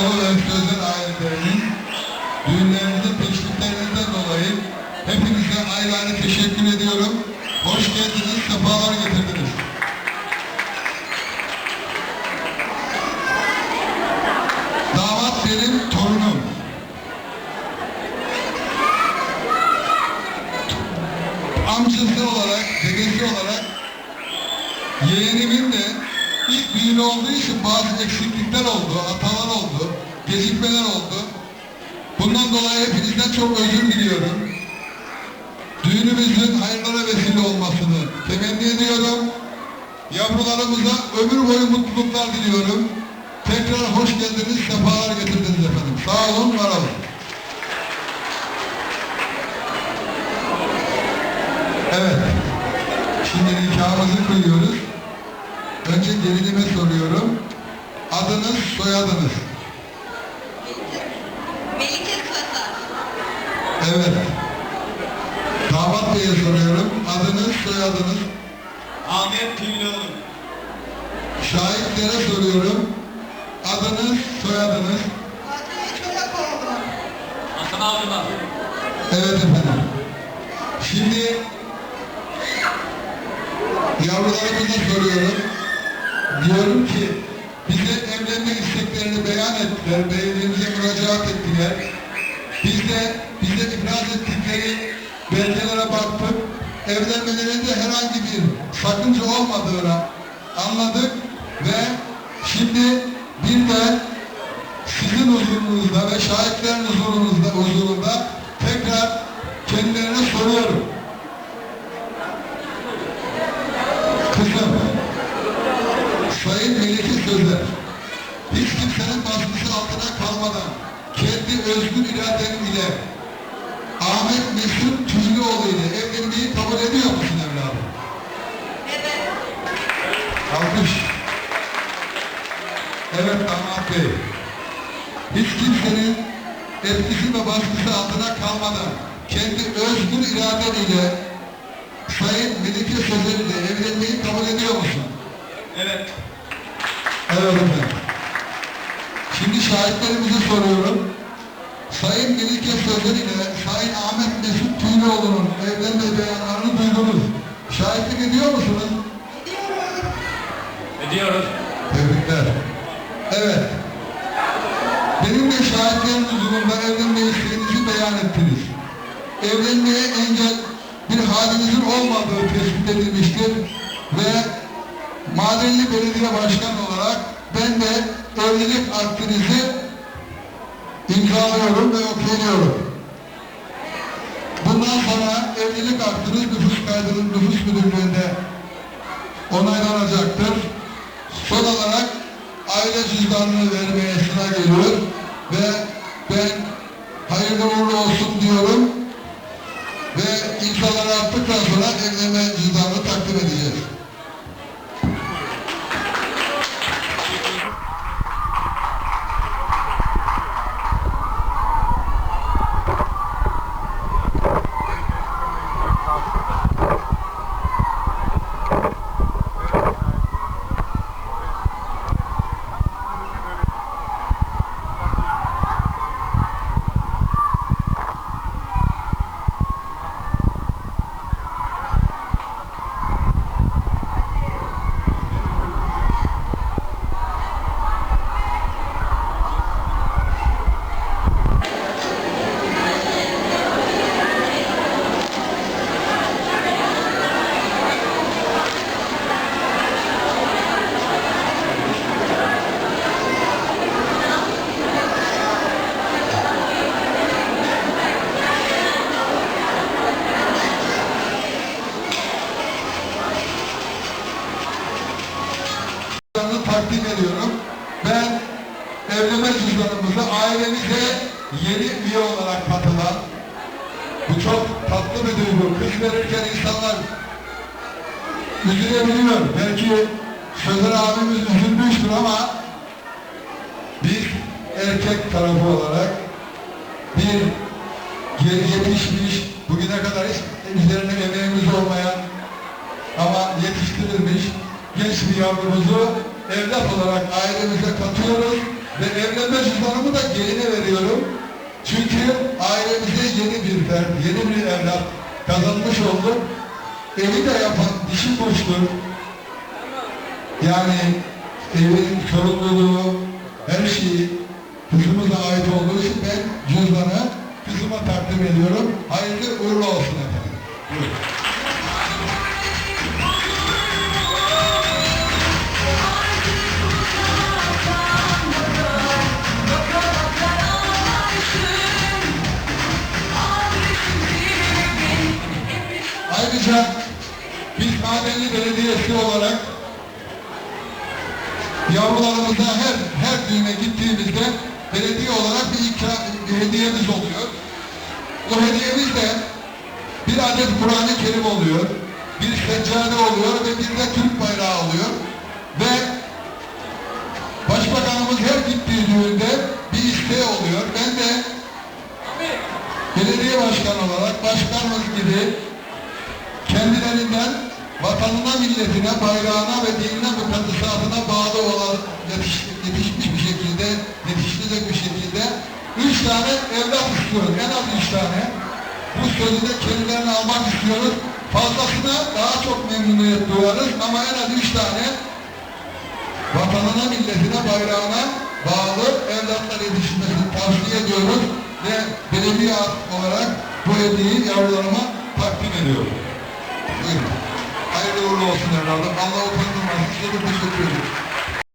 Ve Sözer ailelerinin düğünlerinizin teşviklerinden dolayı hepinize ayrı ayrı teşekkür ediyorum. Hoş geldiniz, sefalar getirdiniz. Damat benim torunum. Amcası olarak, dedesi olarak yeğenimin düğünü olduğu için bazı eksiklikler oldu, hatalar oldu, gecikmeler oldu. Bundan dolayı hepinizden çok özür diliyorum. Düğünümüzün hayırlara vesile olmasını temenni ediyorum. Yavrularımıza ömür boyu mutluluklar diliyorum. Tekrar hoş geldiniz, sefalar getirdiniz efendim. Sağ olun, var olun. Evet. Şimdi nikahımızı kıyıyoruz. Gelinime soruyorum. Adınız, soyadınız. Melike Kazar. Evet. Damat Bey'e soruyorum. Adınız, soyadınız. Ahmet Tüylüoğlu. Şahitlere soruyorum. Adınız, soyadınız. Fatih Çolakoğlu. Hasan Avcılar. Evet efendim. Şimdi yavrularımıza soruyorum. Diyorum ki bize evlenme isteklerini beyan ettiler. Belediyemize müracaat ettiler. Biz de bize ifraz ettikleri belgelere baktık. Evlenmelerinde herhangi bir sakınca olmadığını anladık ve şimdi bir de sizin huzurunuzda ve şahitlerin huzurunuzda, huzurunda tekrar kendilerine soruyorum. Kızım, Sayın Melike Sözer, hiç kimsenin baskısı altına kalmadan kendi özgür iraden ile Ahmet Mesut Tüzlüoğlu ile evlenmeyi kabul ediyor musun evladım? Evet. Alkış. Evet damat bey. Hiç kimsenin etkisi ve baskısı altına kalmadan kendi özgür iraden ile Sayın Melike Sözer ile evlenmeyi kabul ediyor musun? Evet. Evet efendim. Şimdi şahitlerimize soruyorum. Sayın Melike Sözer ile Sayın Ahmet Mesut Tüylüoğlu'nun evlenme beyanlarını duydunuz. Şahitlik ediyor musunuz? Gidiyorum. Ediyoruz. Tebrikler. Evet. Benim de şahitlerin huzurunda evlenme isteğinizi beyan ettiniz. Evlenmeye engel bir halinizin olmadığı tespit edilmiştir ve Madenli Belediye Başkanı olarak ben de evlilik akdinizi imzalıyorum ve okuyuyorum. Bundan sonra evlilik aktınız nüfus kaydının nüfus müdürlüğünde onaylanacaktır. Son olarak aile cüzdanını vermeye sıra geliyor ve ben hayırlı uğurlu olsun diyorum ve imzaları attıktan sonra evlenme cüzdanını takdim edeceğiz. Takdim ediyorum. Ben evlenme cüzdanımızı ailemize yeni üye olarak katılan bu çok tatlı bir duygu. Kız verirken insanlar üzülebiliyor. Belki Sözer abimiz üzülmüştür ama biz erkek tarafı olarak bir geri yetişmiş, bugüne kadar hiç üzerine emeğimiz olmayan ama yetiştirilmiş genç bir yavrumuzu evlat olarak ailemize katıyoruz Ve evlenme cüzdanımı da geline veriyorum. Çünkü ailemize yeni bir fert, yeni bir evlat kazanmış olduk. Evi de yapan dişi boştur. Yani evin sorumluluğu, her şeyi kızımıza ait olduğu için ben cüzdanı kızıma takdim ediyorum. Hayırlı uğurlu olsun efendim. Buyurun. Ayrıca biz Madenli Belediyesi olarak yavrularımıza her her düğüne gittiğimizde belediye olarak bir, ikram, bir hediyemiz oluyor. O hediyemiz de bir adet Kur'an-ı Kerim oluyor, bir seccade oluyor ve bir de Türk bayrağı oluyor. Ve Başbakanımız her gittiği düğünde bir isteği oluyor. Ben de belediye başkanı olarak başkanımız gibi kendilerinden vatanına, milletine, bayrağına ve dinine mukaddesatına bağlı olan yetiş, yetişmiş bir şekilde, yetiştirecek bir şekilde üç tane evlat istiyoruz. En az üç tane. Bu sözü de kendilerine almak istiyoruz. Fazlasına daha çok memnuniyet duyarız ama en az üç tane vatanına, milletine, bayrağına bağlı evlatlar yetişmesini tavsiye ediyoruz ve belediye olarak bu hediyeyi yavrularıma takdim ediyorum. Uğurlu olsun evladım. Allah utandırmasın. Size de teşekkür ederim.